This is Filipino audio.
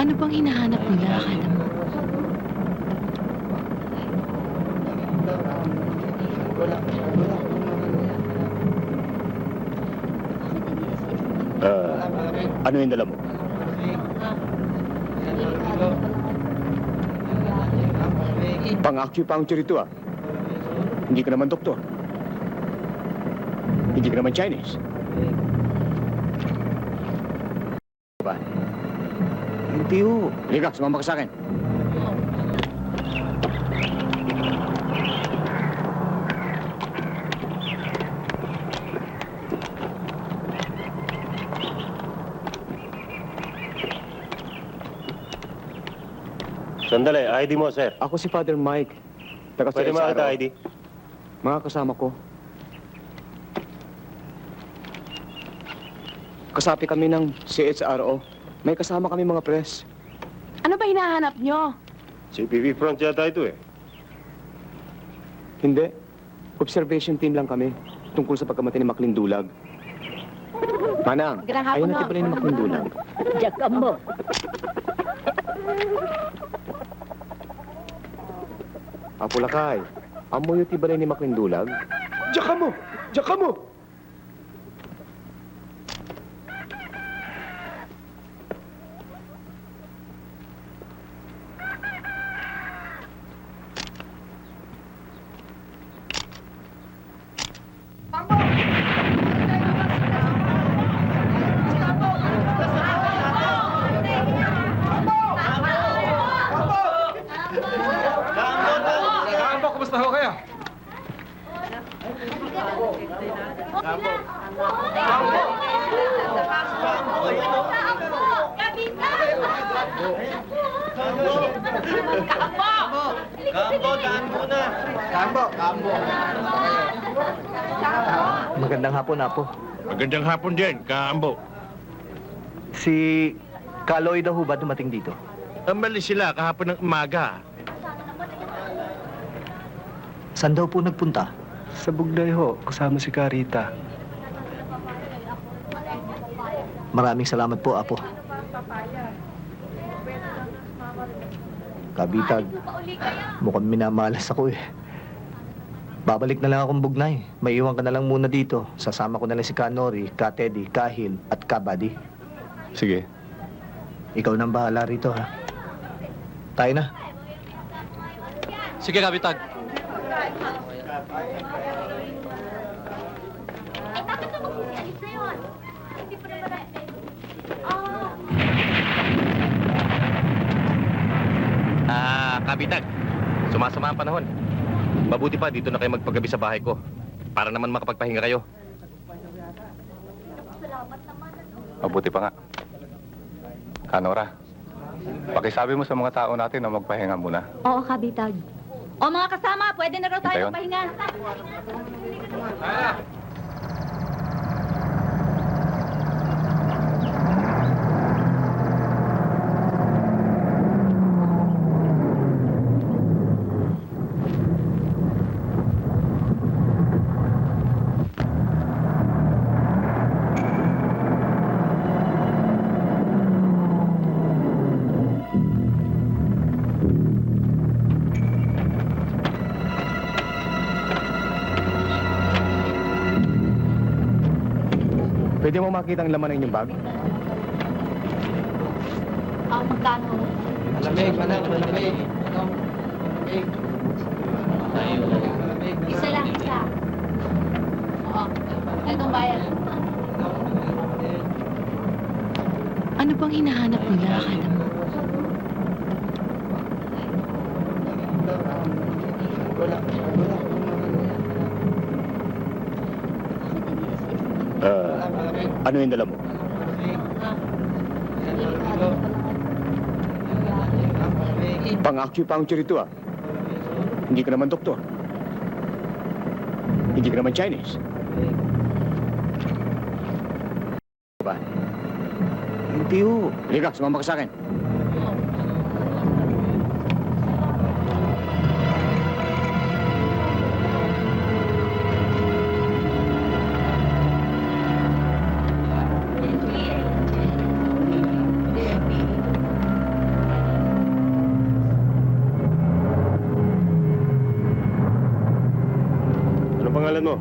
Ano bang hinahanap nila, akala mo? Uh, ano yung dala mo? Pang-acupuncture ito ah. Hindi ka naman doktor. Hindi ka naman Chinese. Ho. Halika, sumama ka sa akin. Sandali, ID mo, sir. Ako si Father Mike. Taga Pwede sa makita SRO. ID? Mga kasama ko. Kasapi kami ng CHRO. May kasama kami mga press. Ano ba hinahanap nyo? CPV front yata ito eh. Hindi. Observation team lang kami tungkol sa pagkamatay ni Maclean Dulag. Manang, Magandang hapon, no? natin pala ni Maclean Dulag. Diyan mo. Apulakay, amoy yung tibalay ni Maclean Dulag. Diyan ka mo! Diyan ka mo! Kambo, kumusta ho kayo? Kambo, kambo. Magandang hapon, Apo. Magandang hapon din, kaambo. Si Kaloy daw ho ba dumating dito? Umalis sila kahapon ng umaga. Saan daw po nagpunta? Sa Bugday ho, kasama si Carita. Maraming salamat po, Apo. Kabitag, mukhang minamalas ako eh. Babalik na lang akong bugnay. Maiwan ka na lang muna dito. Sasama ko na lang si Kanori, Ka Teddy, Kahil, at Kabadi. Sige. Ikaw nang bahala rito, ha? Tayo na. Sige, Kabitag. Ay, bakit ka mag-alis na yun? Hindi pa naman Ah, Ah, kabitag. Sumasama ang panahon. Mabuti pa dito na kayo magpagabi sa bahay ko. Para naman makapagpahinga kayo. Mabuti pa nga. Kanora, pakisabi mo sa mga tao natin na magpahinga muna. Oo, kabitag. O mga kasama, pwede na raw tayo Ayun. pahinga. Pwede mo makita ang laman ng inyong bag? Ah, magkano? Malamig, manang, malamig. Isa lang, isa. Oo. Itong bayan. Ano bang hinahanap nila, akala mo? Ah, ano yung dala mo? Pang-acupuncture ito ah. Hindi ka naman doktor. Hindi ka naman Chinese. Ba? Hindi ho. Halika, sumama ka sa akin. Anong pangalan mo?